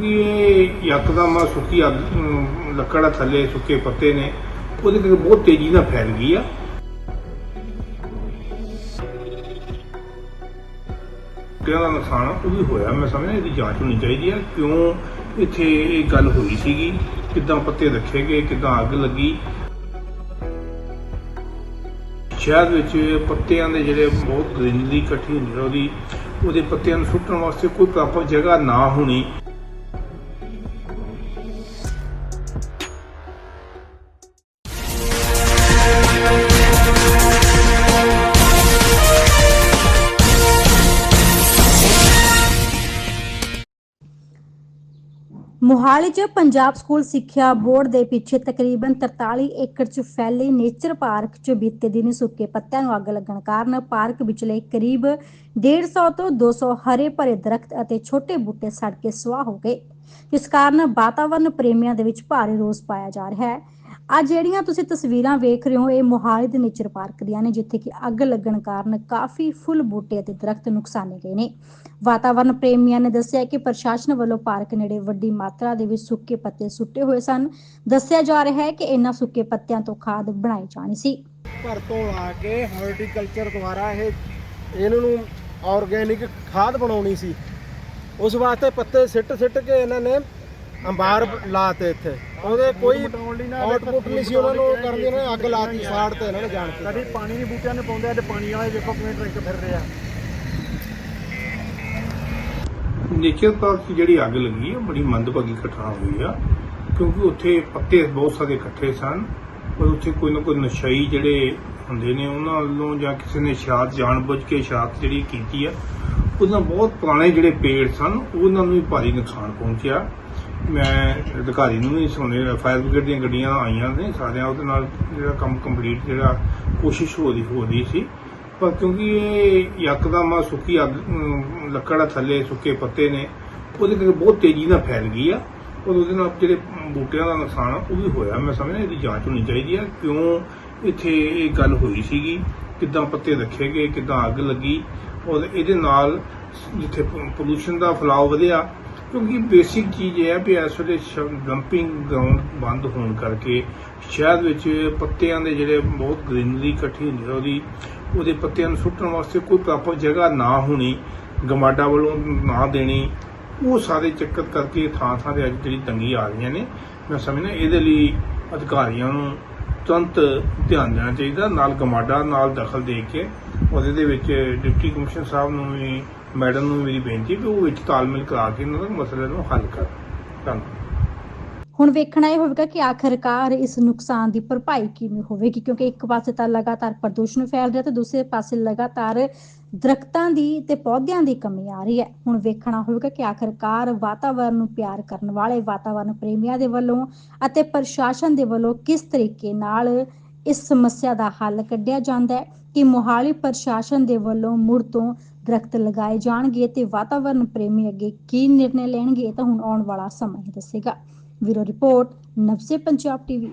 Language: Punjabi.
ਕਿ ਇਹ ਯਕਦਮ ਆ ਸੁੱਕੀ ਅੱਗ ਅਮ, ਲੱਕੜ ਥੱਲੇ ਸੁੱਕੇ ਪੱਤੇ ਨੇ। ਉਹਦੇ ਕਰਕੇ ਬਹੁਤ ਤੇਜ਼ੀ ਨਾਲ ਫੈਲ ਗਈ ਆ। ਕਿਹੜਾ ਨੁਕਸਾਨ ਆ, ਉਹ ਵੀ ਹੋਇਆ। ਮੈਂ ਸਮਝਦਾ ਇਹਦੀ ਜਾਂਚ ਹੋਣੀ ਚਾਹੀਦੀ ਆ। ਕਿਉਂ ਇੱਥੇ ਇਹ ਗੱਲ ਹੋਈ ਸੀਗੀ? ਕਿੱਦਾਂ ਪੱਤੇ ਰੱਖੇ ਗਏ ਕਿੱਦਾਂ ਅੱਗ ਲੱਗੀ? ਸ਼ਹਿਰ ਵਿੱਚ ਪੱਤਿਆਂ ਦੇ ਜਿਹੜੇ ਬਹੁਤ ਗ੍ਰੀਨਰੀ ਇਕੱਠੀ ਹੁੰਦੀ ਆ ਉਹਦੀ ਉਹਦੇ ਪੱਤਿਆਂ ਨੂੰ ਸੁੱਟਣ ਵਾਸਤੇ ਕੋਈ ਪ੍ਰੋਪਰ ਜਗ੍ਹਾ ਨਾ ਹੋਣੀ। ਮੋਹਾਲੀ 'ਚ ਪੰਜਾਬ ਸਕੂਲ ਸਿੱਖਿਆ ਬੋਰਡ ਦੇ ਪਿੱਛੇ ਤਕਰੀਬਨ 43 ਏਕੜ 'ਚ ਫੈਲੇ ਨੇਚਰ ਪਾਰਕ 'ਚ ਬੀਤੇ ਦਿਨ ਸੁੱਕੇ ਪੱਤਿਆਂ ਨੂੰ ਅੱਗ ਲੱਗਣ ਕਾਰਨ ਪਾਰਕ ਵਿਚਲੇ ਕਰੀਬ 150 ਤੋਂ 200 ਹਰੇ ਭਰੇ ਦਰਖਤ ਅਤੇ ਛੋਟੇ ਬੂਟੇ ਸੜ ਕੇ ਸੁਆਹ ਹੋ ਗਏ। ਜਿਸ ਕਾਰਨ ਵਾਤਾਵਰਣ ਪ੍ਰੇਮੀਆਂ ਦੇ ਵਿੱਚ ਭਾਰੀ ਰੋਸ ਪਾਇਆ ਜਾ ਰਿਹਾ ਹੈ। ਅੱਜ ਜਿਹੜੀਆਂ ਤੁਸੀਂ ਤਸਵੀਰਾਂ ਵੇਖ ਰਹੇ ਹੋ, ਇਹ ਮੋਹਾਲੀ ਦੇ ਨੇਚਰ ਪਾਰਕ ਦੀਆਂ ਨੇ, ਜਿੱਥੇ ਕਿ ਅੱਗ ਲੱਗਣ ਕਾਰਨ ਕਾਫੀ ਫੁੱਲ ਬੂਟੇ ਅਤੇ ਦਰਖਤ ਨੁਕਸਾਨੇ ਗਏ ਨੇ। ਵਾਤਾਵਰਣ ਪ੍ਰੇਮੀਆਂ ਨੇ ਦੱਸਿਆ ਕਿ ਪ੍ਰਸ਼ਾਸਨ ਵੱਲੋਂ ਪਾਰਕ ਨੇੜੇ ਵੱਡੀ ਮਾਤਰਾ ਦੇ ਵਿੱਚ ਸੁੱਕੇ ਪੱਤੇ ਸੁੱਟੇ ਹੋਏ ਸਨ। ਦੱਸਿਆ ਜਾ ਰਿਹਾ ਹੈ ਕਿ ਇਹਨਾਂ ਸੁੱਕੇ ਪੱਤਿਆਂ ਤੋਂ ਖਾਦ ਬਣਾਈ ਜਾਣੀ ਸੀ। ਘਰ ਤੋਂ ਲਾ ਕੇ ਹਾਰਟੀਕਲਚਰ ਦੁਆਰਾ ਇਹ, ਇਹਨਾਂ ਨੂੰ ਆਰਗੇਨਿਕ ਖਾਦ ਬਣਾਉਣੀ ਸੀ। ਉਸ ਵਾਸਤੇ ਪੱਤੇ ਸਿੱਟ ਸਿੱਟ ਕੇ ਇਹਨਾਂ ਨੇ ਅੰਬਾਰ ਲਾਤੇ ਇੱਥੇ। ਉਹਦੇ ਕੋਈ ਆਊਟਪੁੱਟ ਨਹੀਂ ਸੀ ਉਹਨਾਂ ਨੂੰ ਕਰਨ ਨੇ ਅੱਗ ਲਾਤੀ ਸਾੜ ਤੇ ਇਹਨਾਂ ਨੇ ਜਾਣ ਕੇ। ਕਦੀ ਪਾਣੀ ਨਹੀਂ ਬੂਟਿਆਂ ਨੇ ਪਾਉਂਦੇ ਤੇ ਪਾਣੀ ਵਾਲੇ ਵੇਖੋ ਕਿਵੇਂ ਟਰੈਕ ਫਿਰ ਰਹੇ। ਆ ਨੇਚਰ ਪਾਰਕ 'ਚ ਜਿਹੜੀ ਅੱਗ ਲੱਗੀ ਹੈ ਬੜੀ ਮੰਦਭਾਗੀ ਘਟਨਾ ਹੋਈ ਆ ਕਿਉਂਕਿ ਉੱਥੇ ਪੱਤੇ ਬਹੁਤ ਸਾਰੇ ਇਕੱਠੇ ਸਨ ਔਰ ਉੱਥੇ ਕੋਈ ਨਾ ਕੋਈ ਨਸ਼ਈ ਜਿਹੜੇ ਹੁੰਦੇ ਨੇ ਉਹਨਾਂ ਵੱਲੋਂ ਜਾਂ ਕਿਸੇ ਨੇ ਸ਼ਾਤ ਜਾਣਬੁੱਝ ਕੇ ਸ਼ਾਤ ਜਿਹੜੀ ਕੀਤੀ ਆ ਉਹਨਾਂ ਬਹੁਤ ਪੁਰਾਣੇ ਜਿਹੜੇ ਪੇੜ ਸਨ ਉਹਨਾਂ ਨੂੰ ਵੀ ਭਾਰੀ ਨੁਕਸਾਨ ਪਹੁੰਚਿਆ। ਮੈਂ ਅਧਿਕਾਰੀ ਨੂੰ ਵੀ ਸੁਣੇ ਫਾਇਰ ਬ੍ਰਿਗੇਡ ਦੀਆਂ ਗੱਡੀਆਂ ਆਈਆਂ ਨੇ ਸਾਰਿਆਂ ਉਹਦੇ ਨਾਲ ਜਿਹੜਾ ਕੰਮ ਕੰਪਲੀਟ ਜਿਹੜਾ ਕੋਸ਼ਿਸ਼ ਹੋ ਰਹੀ ਹੋ ਰਹੀ ਸੀ। ਪਰ ਕਿਉਂਕਿ ਇਹ ਯਕਦਮ ਆ ਸੁੱਕੀ ਅੱਗ ਅਮ, ਲੱਕੜ ਆ ਥੱਲੇ ਸੁੱਕੇ ਪੱਤੇ ਨੇ ਉਹਦੇ ਕਰਕੇ ਬਹੁਤ ਤੇਜ਼ੀ ਨਾਲ ਫੈਲ ਗਈ ਆ। ਔਰ ਉਹਦੇ ਨਾਲ ਜਿਹੜੇ ਬੂਟਿਆਂ ਦਾ ਨੁਕਸਾਨ ਆ ਉਹ ਵੀ ਹੋਇਆ। ਮੈਂ ਸਮਝਦਾ ਇਹਦੀ ਜਾਂਚ ਹੋਣੀ ਚਾਹੀਦੀ ਆ। ਕਿਉਂ ਇੱਥੇ ਇਹ ਗੱਲ ਹੋਈ ਸੀਗੀ? ਕਿੱਦਾਂ ਪੱਤੇ ਰੱਖੇ ਗਏ? ਕਿੱਦਾਂ ਅੱਗ ਲੱਗੀ? ਔਰ ਇਹਦੇ ਨਾਲ ਜਿੱਥੇ ਪੋਲੂਸ਼ਨ ਦਾ ਫੈਲਾਅ ਵਧਿਆ ਕਿਉਂਕਿ ਬੇਸਿਕ ਚੀਜ਼ ਇਹ ਹੈ ਵੀ ਇਸ ਵੇਲੇ ਡੰਪਿੰਗ ਗਰਾਊਂਡ ਬੰਦ ਹੋਣ ਕਰਕੇ ਸ਼ਹਿਰ ਵਿੱਚ ਪੱਤਿਆਂ ਦੇ ਜਿਹੜੇ ਬਹੁਤ ਗ੍ਰੀਨਰੀ ਇਕੱਠੀ ਹੁੰਦੀ ਹੈ, ਉਹਦੀ, ਉਹਦੇ ਪੱਤਿਆਂ ਨੂੰ ਸੁੱਟਣ ਵਾਸਤੇ ਕੋਈ ਪ੍ਰੋਪਰ ਜਗ੍ਹਾ ਨਾ ਹੋਣੀ, ਗਮਾਡਾ ਵੱਲੋਂ ਨਾ ਦੇਣੀ, ਉਹ ਸਾਰੇ ਚੱਕਰ ਕਰਕੇ ਥਾਂ ਥਾਂ ਤੇ ਅੱਜ ਜਿਹੜੀ ਤੰਗੀ ਆ ਰਹੀਆਂ ਨੇ। ਮੈਂ ਸਮਝਦਾ ਇਹਦੇ ਲਈ ਅਧਿਕਾਰੀਆਂ ਨੂੰ ਤੁਰੰਤ ਧਿਆਨ ਦੇਣਾ ਚਾਹੀਦਾ, ਨਾਲ ਗਮਾਡਾ ਨਾਲ ਦਖਲ ਦੇ ਕੇ, ਉਹਦੇ ਦੇ ਵਿੱਚ ਡਿਪਟੀ ਕਮਿਸ਼ਨਰ ਸਾਹਿਬ ਨੂੰ ਵੀ ਮੈਡਮ ਨੂੰ ਮੇਰੀ ਬੇਨਤੀ ਕਿ ਉਹ ਵਿੱਚ ਤਾਲਮੇਲ ਕਰਾ ਕੇ ਇਹਨਾਂ ਦੇ ਮਸਲੇ ਨੂੰ ਹੱਲ ਕਰਨ। ਧੰਨਵਾਦ। ਹੁਣ ਵੇਖਣਾ ਇਹ ਹੋਵੇਗਾ ਕਿ ਆਖਰਕਾਰ ਇਸ ਨੁਕਸਾਨ ਦੀ ਭਰਪਾਈ ਕਿਵੇਂ ਹੋਵੇਗੀ, ਕਿਉਂਕਿ ਇੱਕ ਪਾਸੇ ਤਾਂ ਲਗਾਤਾਰ ਪ੍ਰਦੂਸ਼ਣ ਫੈਲ ਰਿਹਾ ਤੇ ਦੂਸਰੇ ਪਾਸੇ ਲਗਾਤਾਰ ਦਰਖਤਾਂ ਦੀ ਤੇ ਪੌਦਿਆਂ ਦੀ ਕਮੀ ਆ ਰਹੀ ਹੈ। ਹੁਣ ਵੇਖਣਾ ਹੋਵੇਗਾ ਕਿ ਆਖਰਕਾਰ ਵਾਤਾਵਰਣ ਨੂੰ ਪਿਆਰ ਕਰਨ ਵਾਲੇ ਵਾਤਾਵਰਣ ਪ੍ਰੇਮੀਆਂ ਦੇ ਵੱਲੋਂ ਅਤੇ ਪ੍ਰਸ਼ਾਸਨ ਦੇ ਵੱਲੋਂ ਕਿਸ ਤਰੀਕੇ ਨਾਲ ਇਸ ਸਮੱਸਿਆ ਦਾ ਹੱਲ ਕੱਢਿਆ ਜਾਂਦਾ ਹੈ ਕਿ ਮੋਹਾਲੀ ਪ੍ਰਸ਼ਾਸਨ ਦੇ ਵੱਲੋਂ ਮੁੜ ਤੋਂ ਦਰਖਤ ਲਗਾਏ ਜਾਣਗੇ ਤੇ ਵਾਤਾਵਰਣ ਪ੍ਰੇਮੀ ਅੱਗੇ ਕੀ ਨਿਰਣੇ ਲੈਣਗੇ ਇਹ ਤਾਂ ਹੁਣ ਆਉਣ ਵਾਲਾ ਸਮਾਂ ਹੀ ਦੱਸੇਗਾ। ਬਿਊਰੋ ਰਿਪੋਰਟ ਨਵਸੇ ਪੰਜਾਬ ਟੀਵੀ।